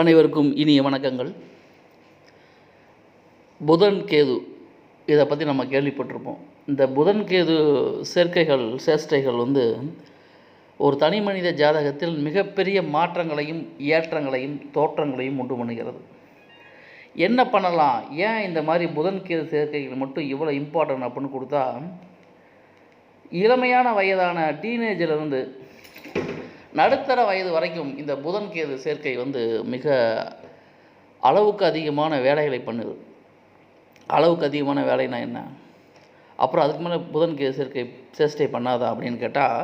அனைவருக்கும் இனிய வணக்கங்கள். புதன் கேது இதை பற்றி நம்ம கேள்விப்பட்டிருப்போம். இந்த புதன் கேது சேர்க்கைகள் சேஷ்டைகள் வந்து ஒரு தனி மனித ஜாதகத்தில் மிகப்பெரிய மாற்றங்களையும் ஏற்றங்களையும் தோற்றங்களையும் உண்டு பண்ணுகிறது. என்ன பண்ணலாம்? ஏன் இந்த மாதிரி புதன் கேது சேர்க்கைகள் மட்டும் இவ்வளோ இம்பார்ட்டன்ட் அப்படின்னு கொடுத்தா இளமையான வயதான டீனேஜிலிருந்து நடுத்தர வயது வரைக்கும் இந்த புதன் கேது சேர்க்கை வந்து மிக அளவுக்கு அதிகமான வேலைகளை பண்ணுது. அளவுக்கு அதிகமான வேலைனா என்ன? அப்புறம் அதுக்கு மேலே புதன் கேது சேர்க்கை சேஷ்டை பண்ணாதா அப்படின்னு கேட்டால்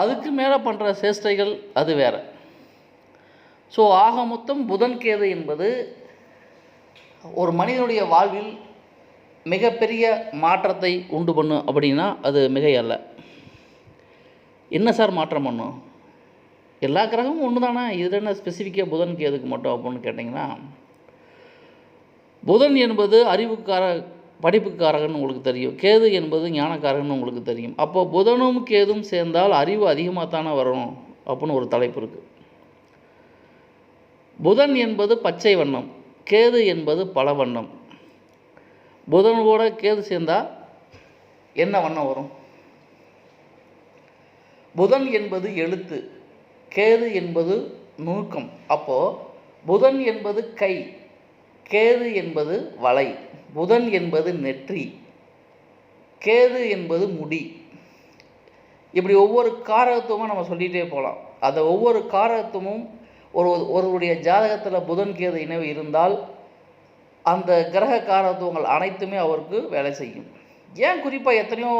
அதுக்கு மேலே பண்ணுற சேஷ்டைகள் அது வேறு. ஸோ ஆக மொத்தம் புதன் கேது என்பது ஒரு மனிதனுடைய வாழ்வில் மிகப்பெரிய மாற்றத்தை உண்டு பண்ணும் அப்படின்னா அது மிகை அல்ல என்ன சார் மாற்றம் பண்ணும்? எல்லா கிரகமும் ஒன்று தானே இதில் என்ன ஸ்பெசிஃபிக்காக புதன் கேதுக்கு மட்டும் அப்படின்னு கேட்டிங்கன்னா புதன் என்பது அறிவுக்கார படிப்புக்காரகன் உங்களுக்கு தெரியும். கேது என்பது ஞானக்காரகன் உங்களுக்கு தெரியும். அப்போ புதனும் கேதும் சேர்ந்தால் அறிவு அதிகமாக தானே வரும் அப்படின்னு ஒரு தலைப்பு இருக்குது புதன் என்பது பச்சை வண்ணம் கேது என்பது பல வண்ணம். புதன் கூட கேது சேர்ந்தால் என்ன வண்ணம் வரும்? புதன் என்பது எழுத்து கேது என்பது நுணுக்கம் அப்போது புதன் என்பது கை கேது என்பது வலை புதன் என்பது நெற்றி கேது என்பது முடி. இப்படி ஒவ்வொரு காரகத்துவமும் நம்ம சொல்லிகிட்டே போகலாம். அந்த ஒவ்வொரு காரகத்துவமும் ஒரு ஒருவருடைய ஜாதகத்தில் புதன் கேது இணைவு இருந்தால் அந்த கிரக காரத்துவங்கள் அனைத்துமே அவருக்கு வேலை செய்யும். ஏன் குறிப்பாக எத்தனையோ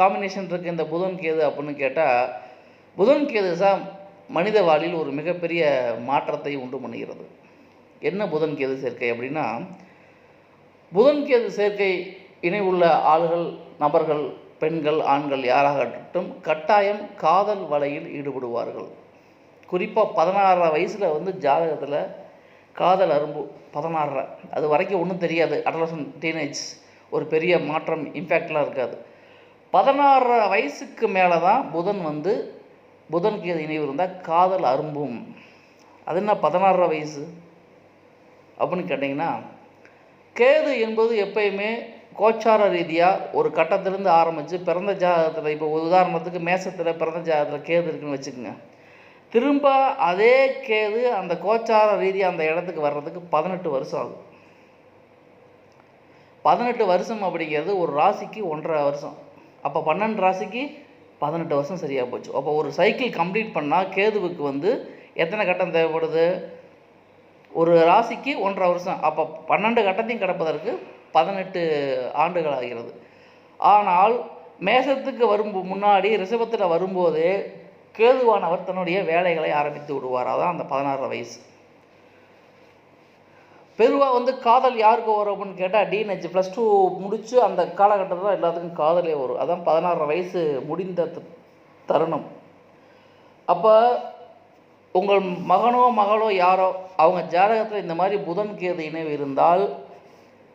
காம்பினேஷன் இருக்குது இந்த புதன் கேது அப்படின்னு கேட்டால் புதன் கேது சார் மனித வாழ்வில் ஒரு மிகப்பெரிய மாற்றத்தை உண்டு பண்ணுகிறது. என்ன புதன் கேது சேர்க்கை அப்படின்னா புதன் கேது சேர்க்கை இணைவுள்ள ஆள்கள் நபர்கள் பெண்கள் ஆண்கள் யாராகட்டும் கட்டாயம் காதல் வலையில் ஈடுபடுவார்கள். குறிப்பாக பதினாறரை வயசில் வந்து ஜாதகத்தில் காதல் அரும்பு பதினாறரை. அது வரைக்கும் ஒன்றும் தெரியாது. அடலசன் டீனேஜ் ஒரு பெரிய மாற்றம் இம்பேக்ட்லாம் இருக்காது. பதினாறரை வயசுக்கு மேலே தான் புதன் வந்து புதன் கேது இணைவு இருந்தால் காதல் அரும்பும். அது என்ன பதினாறரை வயசு? அப்படின்னு கேட்டிங்கன்னா கேது என்பது எப்பயுமே கோச்சார ரீதியாக ஒரு கட்டத்திலேருந்து ஆரம்பித்து பிறந்த ஜாதகத்தில் இப்போ உதாரணத்துக்கு மேசத்தில் பிறந்த ஜாதகத்தில் கேது இருக்குன்னு வச்சுக்கோங்க. திரும்ப அதே கேது அந்த கோச்சார ரீதியாக அந்த இடத்துக்கு வர்றதுக்கு பதினெட்டு வருஷம் ஆகும். பதினெட்டு வருஷம் அப்படிங்கிறது ஒரு ராசிக்கு ஒன்றரை வருஷம். அப்போ பன்னெண்டு ராசிக்கு பதினெட்டு வருஷம் சரியாக போச்சு. அப்போ ஒரு சைக்கிள் கம்ப்ளீட் பண்ணால் கேதுவுக்கு வந்து எத்தனை கட்டம் தேவைப்படுது? ஒரு ராசிக்கு ஒன்றரை வருஷம். அப்போ பன்னெண்டு கட்டத்தையும் கிடப்பதற்கு பதினெட்டு ஆண்டுகள் ஆகிறது. ஆனால் மேசத்துக்கு வரும் முன்னாடி ரிஷபத்தில் வரும்போதே கேதுவானவர் தன்னுடைய வேலைகளை ஆரம்பித்து விடுவார். அதான் அந்த பதினாறு வயசு. பெருவாக வந்து காதல் யாருக்கு வரும் அப்படின்னு கேட்டால் டீனேஜ் ப்ளஸ் டூ முடித்து அந்த காலகட்டத்தில் தான் எல்லாத்துக்கும் காதலே வரும். அதான் பதினாறு வயசு முடிந்த த- தருணம். அப்போ உங்கள் மகனோ மகளோ யாரோ அவங்க ஜாதகத்தில் இந்த மாதிரி புதன் கேது இணைவு இருந்தால்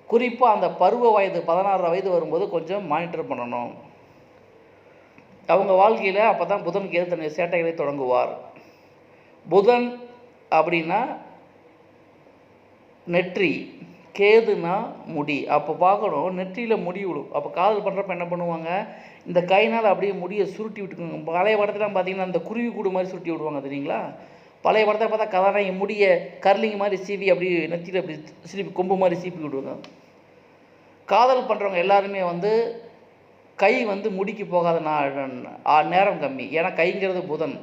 குறிப்பாக அந்த பருவ வயது பதினாறு வயது வரும்போது கொஞ்சம் மானிட்டர் பண்ணணும். அவங்க வாழ்க்கையில் அப்போ தான் புதன் கேது தன்னுடைய சேட்டைகளை தொடங்குவார். புதன் அப்படின்னா நெற்றி கேதுனா முடி. அப்போ பார்க்கணும் நெற்றியில் முடி விடும் அப்போ காதல் பண்ணுறப்ப என்ன பண்ணுவாங்க? இந்த கைனால் அப்படியே முடியை சுருட்டி விட்டுக்குங்க. பழைய படத்துலாம் பார்த்தீங்கன்னா அந்த குருவி கூடு மாதிரி சுருட்டி விடுவாங்க தெரியுங்களா? பழைய படத்தை பார்த்தா கதாநாயகி முடியை கர்லிங் மாதிரி சீவி அப்படியே நெத்தியில் அப்படி சிரிப்பி கொம்பு மாதிரி சீப்பி விடுவாங்க. காதல் பண்ணுறவங்க எல்லாருமே வந்து கை வந்து முடிக்கு போகாத நா- நேரம் கம்மி. ஏன்னா கைங்கிறது புதன்.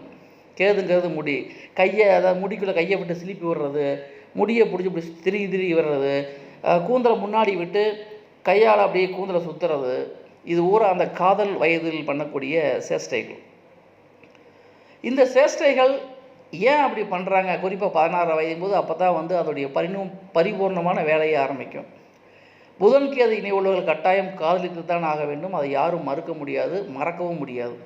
கேதுங்கிறது முடி. கையை அதாவது முடிக்குள்ளே கையை விட்டு சிலிப்பி விடுறது முடியை பிடிச்சி பிடிச்சி திருகி திருகி விடுறது கூந்தலை முன்னாடி விட்டு கையால் அப்படியே கூந்தலை சுற்றுறது இது ஊரா அந்த காதல் வயதில் பண்ணக்கூடிய சேஷ்டைகள். இந்த சேஷ்டைகள் ஏன் அப்படி பண்ணுறாங்க குறிப்பாக பதினாறு வயதும் போது அப்போ தான் வந்து அதோடைய பரிணு பரிபூர்ணமான வேலையை ஆரம்பிக்கும். புதன் கேது இணை கட்டாயம் காதலித்து தான் ஆக வேண்டும். அதை யாரும் மறுக்க முடியாது மறக்கவும் முடியாது.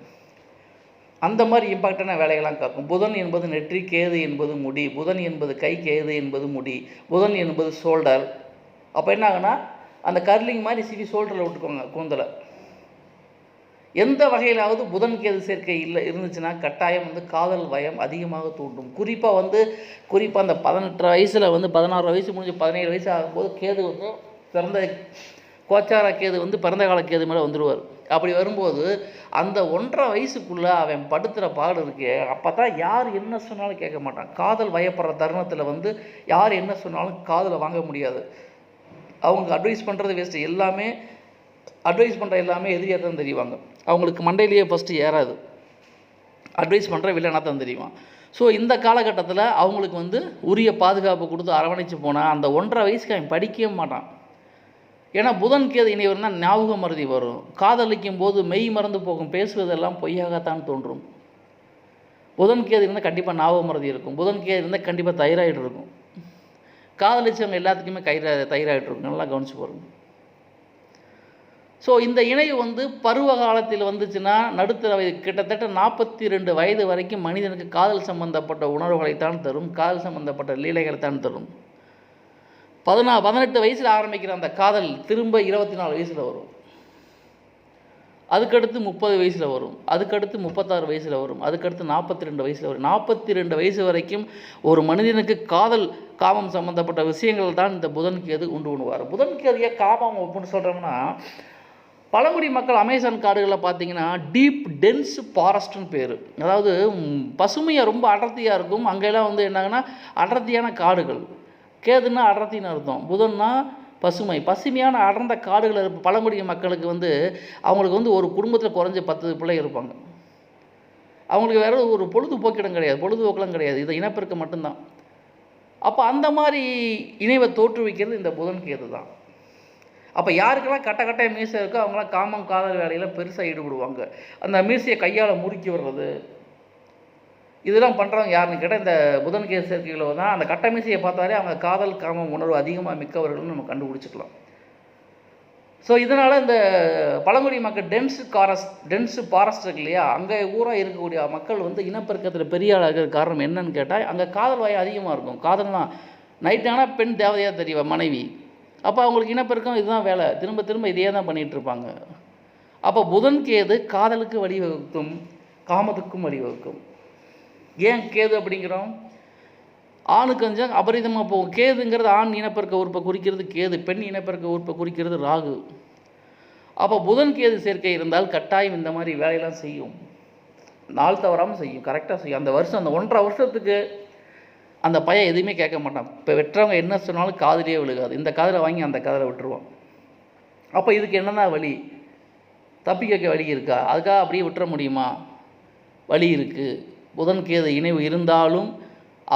அந்த மாதிரி இம்பாக்டான வேலைகள்லாம் காக்கும். புதன் என்பது நெற்றி கேது என்பது முடி. புதன் என்பது கை கேது என்பது முடி. புதன் என்பது ஷோல்டர் அப்போ என்ன ஆகுனா அந்த கர்லிங் மாதிரி சிவி ஷோல்டரில் விட்டுக்கோங்க கூந்தலை. எந்த வகையிலாவது புதன் கேது சேர்க்கை இல்லை இருந்துச்சுன்னா கட்டாயம் வந்து காதல் வயம் அதிகமாக தூண்டும். குறிப்பாக வந்து குறிப்பாக அந்த பதினெட்டு வயசில் வந்து பதினாறு வயசு முடிஞ்சு பதினேழு வயசு ஆகும்போது கேது வந்து பிறந்த கோச்சார கேது வந்து பிறந்த கால கேது மேலே வந்துடுவார் அப்படி வரும்போது அந்த ஒன்றரை வயசுக்குள்ளே அவன் படுத்துகிற பாடு இருக்கே அப்போ தான் யார் என்ன சொன்னாலும் கேட்க மாட்டான். காதல் வயப்படுற தருணத்தில் வந்து யார் என்ன சொன்னாலும் காதலை வாங்க முடியாது. அவங்க அட்வைஸ் பண்ணுறது வேஸ்ட்டு எல்லாமே அட்வைஸ் பண்ணுற எல்லாமே எதிரியாக தான் தெரிவாங்க. அவங்களுக்கு மண்டையிலேயே ஃபஸ்ட்டு ஏறாது. அட்வைஸ் பண்ணுற வில்லனாக தான் தெரியுவான் ஸோ இந்த காலகட்டத்தில் அவங்களுக்கு வந்து உரிய பாதுகாப்பு கொடுத்து அரவணைச்சு போனால் அந்த ஒன்றரை வயசுக்கு அவன் படிக்கவே மாட்டான். ஏன்னா புதன் கேது இணைவர் தான் ஞாபக மருதி வரும். காதலிக்கும் போது மெய் மறந்து போகும். பேசுவதெல்லாம் பொய்யாகத்தான் தோன்றும். புதன் கேது இருந்தால் கண்டிப்பாக ஞாபக மருதி இருக்கும். புதன் கேது இருந்தால் கண்டிப்பாக தைராய்டு இருக்கும். காதலிச்சவங்க எல்லாத்துக்குமே கைரா தைராய்டு இருக்கும். நல்லா கவனிச்சு பாருங்கள் ஸோ இந்த இணை வந்து பருவ காலத்தில் வந்துச்சுன்னா நடுத்தர வயது கிட்டத்தட்ட நாற்பத்தி ரெண்டு வயது வரைக்கும் மனிதனுக்கு காதல் சம்பந்தப்பட்ட உணர்வுகளைத்தான் தரும். காதல் சம்பந்தப்பட்ட லீலைகளைத்தான் தரும். பதினா பதினெட்டு வயசில் ஆரம்பிக்கிற அந்த காதல் திரும்ப இருபத்தி நாலு வயசில் வரும். அதுக்கடுத்து முப்பது வயசில் வரும். அதுக்கடுத்து முப்பத்தாறு வயசில் வரும். அதுக்கடுத்து நாற்பத்தி ரெண்டு வயசில் வரும். நாற்பத்தி ரெண்டு வயசு வரைக்கும் ஒரு மனிதனுக்கு காதல் காமம் சம்மந்தப்பட்ட விஷயங்கள் தான் இந்த புதன் கேது உண்டு பண்ணுவார். புதன் கேது காமம் அப்படின்னு சொல்கிறோம்னா பழங்குடி மக்கள் அமேசான் காடுகளில் பார்த்தீங்கன்னா டீப் டென்ஸ் ஃபாரஸ்ட்னு பேர். அதாவது பசுமையாக ரொம்ப அடர்த்தியாக இருக்கும். அங்கெல்லாம் வந்து என்னங்கன்னா அடர்த்தியான காடுகள். கேதுன்னா அடர்த்தின்னு அர்த்தம். புதன்னா பசுமை. பசுமையான அடர்ந்த காடுகள் இருப்ப பழங்குடி மக்களுக்கு வந்து அவங்களுக்கு வந்து ஒரு குடும்பத்தில் குறைஞ்ச பத்து பிள்ளை இருப்பாங்க. அவங்களுக்கு வேற ஒரு பொழுதுபோக்கிடம் கிடையாது. பொழுதுபோக்கெலாம் கிடையாது. இது இனப்பெருக்கம் மட்டும்தான். அப்போ அந்த மாதிரி இணைவை தோற்றுவிக்கிறது இந்த புதன் கேது தான். அப்போ யாருக்கெல்லாம் கட்ட கட்டாய மீசை இருக்கோ அவங்களாம் காமம் காதல் வேலையில் பெருசாக ஈடுபடுவாங்க. அந்த மீசையை கையால் முறுக்கி வர்றது இதெல்லாம் பண்ணுறவங்க யாருன்னு கேட்டால் இந்த புதன் கே சேர்க்கைகளை தான் அந்த கட்டமிசையை பார்த்தாலே அவங்க காதல் காமம் உணர்வு அதிகமாக மிக்கவர்கள்னு நம்ம கண்டுபிடிச்சிக்கலாம். ஸோ இதனால் இந்த பழங்குடி மக்கள் டென்ஸு காரஸ் டென்ஸு ஃபாரஸ்ட் இருக்கு இல்லையா? அங்கே ஊராக இருக்கக்கூடிய மக்கள் வந்து இனப்பெருக்கத்தில் பெரிய ஆளாக இருக்கிற காரணம் என்னன்னு கேட்டால் அங்கே காதல் வாய் அதிகமாக இருக்கும். காதல்னா நைட் ஆனால் பெண் தேவதையாக தெரியவா மனைவி. அப்போ அவங்களுக்கு இனப்பெருக்கம் இதுதான் வேலை. திரும்ப திரும்ப இதையே தான் பண்ணிகிட்டு இருப்பாங்க. அப்போ புதன் கேது காதலுக்கு வழிவகுக்கும் காமத்துக்கும் வழிவகுக்கும். ஏன் கேது அப்படிங்கிறோம்? ஆணுக்கு கொஞ்சம் அபரிதமாக போகும் கேதுங்கிறது ஆண் இனப்பெருக்க உறுப்பை குறிக்கிறது கேது பெண் இனப்பெருக்க உறுப்பை குறிக்கிறது ராகு. அப்போ புதன் கேது சேர்க்கை இருந்தால் கட்டாயம் இந்த மாதிரி வேலையெல்லாம் செய்யும். நாள் தவறாமல் செய்யும் கரெக்டாக செய்யும். அந்த வருஷம் அந்த ஒன்றரை வருஷத்துக்கு அந்த பையன் எதுவுமே கேட்க மாட்டான். இப்போ வெட்டுறவங்க என்ன சொன்னாலும் காதுலேயே விழுகாது. இந்த காதில் வாங்கி அந்த காதில் விட்டுருவான். அப்போ இதுக்கு என்னென்ன வழி? தப்பி கேட்க வழி இருக்கா? அதுக்காக அப்படியே விட்டுற முடியுமா? வழி இருக்குது புதன் கேது இணைவு இருந்தாலும்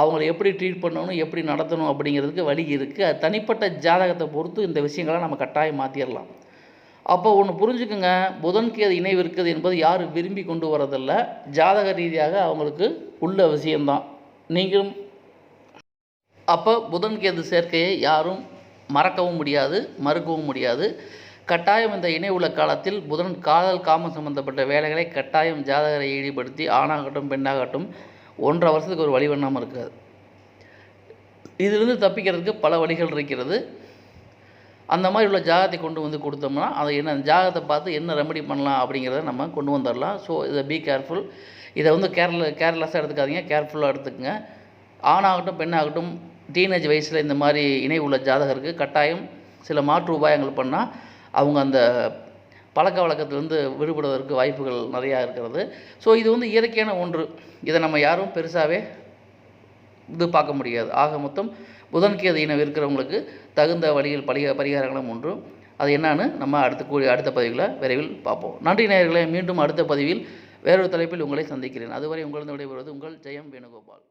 அவங்கள எப்படி ட்ரீட் பண்ணணும் எப்படி நடத்தணும் அப்படிங்கிறதுக்கு வழி இருக்குது அது தனிப்பட்ட ஜாதகத்தை பொறுத்து இந்த விஷயங்களை நம்ம கட்டாயம் மாற்றிடலாம் அப்போ ஒன்று புரிஞ்சுக்குங்க. புதன் கேது இணைவு இருக்குது என்பது யாரும் விரும்பி கொண்டு வரதில்ல. ஜாதக ரீதியாக அவங்களுக்கு உள்ள விஷயம்தான். நீங்களும் அப்போ புதன் கேது சேர்க்கையை யாரும் மறக்கவும் முடியாது மறுக்கவும் முடியாது. கட்டாயம் இந்த இணை உள்ள காலத்தில் புதன் காதல் காமம் சம்பந்தப்பட்ட வேலைகளை கட்டாயம் ஜாதகரை ஈடுபடுத்தி ஆணாகட்டும் பெண்ணாகட்டும் ஒன்றரை வருஷத்துக்கு ஒரு வழி பண்ணாமல் இருக்காது. இதிலிருந்து தப்பிக்கிறதுக்கு பல வழிகள் இருக்கிறது. அந்த மாதிரி உள்ள ஜாதகத்தை கொண்டு வந்து கொடுத்தோம்னா அதை என்ன ஜாதகத்தை பார்த்து என்ன ரெமெடி பண்ணலாம் அப்படிங்கிறத நம்ம கொண்டு வந்துடலாம். ஸோ இதை பி கேர்ஃபுல் இதை வந்து கேர்ல கேர்லெஸ்ஸாக எடுத்துக்காதீங்க. கேர்ஃபுல்லாக எடுத்துக்கங்க. ஆணாகட்டும் பெண்ணாகட்டும் டீனேஜ் வயசில் இந்த மாதிரி இணை உள்ள ஜாதகருக்கு கட்டாயம் சில மாற்று உபாயங்கள் பண்ணால் அவங்க அந்த பழக்க வழக்கத்திலேருந்து விடுபடுவதற்கு வாய்ப்புகள் நிறையா இருக்கிறது. ஸோ இது வந்து இயற்கையான ஒன்று. இதை நம்ம யாரும் பெருசாகவே இது பார்க்க முடியாது. ஆக மொத்தம் புதன்கேது இனம் இருக்கிறவங்களுக்கு தகுந்த வழியில் பரிக பரிகாரங்களும் ஒன்று அது என்னன்னு நம்ம அடுத்த கூடிய அடுத்த பதிவில் விரைவில் பார்ப்போம். நன்றி நேயர்களே. மீண்டும் அடுத்த பதிவில் வேறொரு தலைப்பில் உங்களை சந்திக்கிறேன். அதுவரை உங்களிடம் விடைபெறுவது உங்கள் ஜெயம் வேணுகோபால்.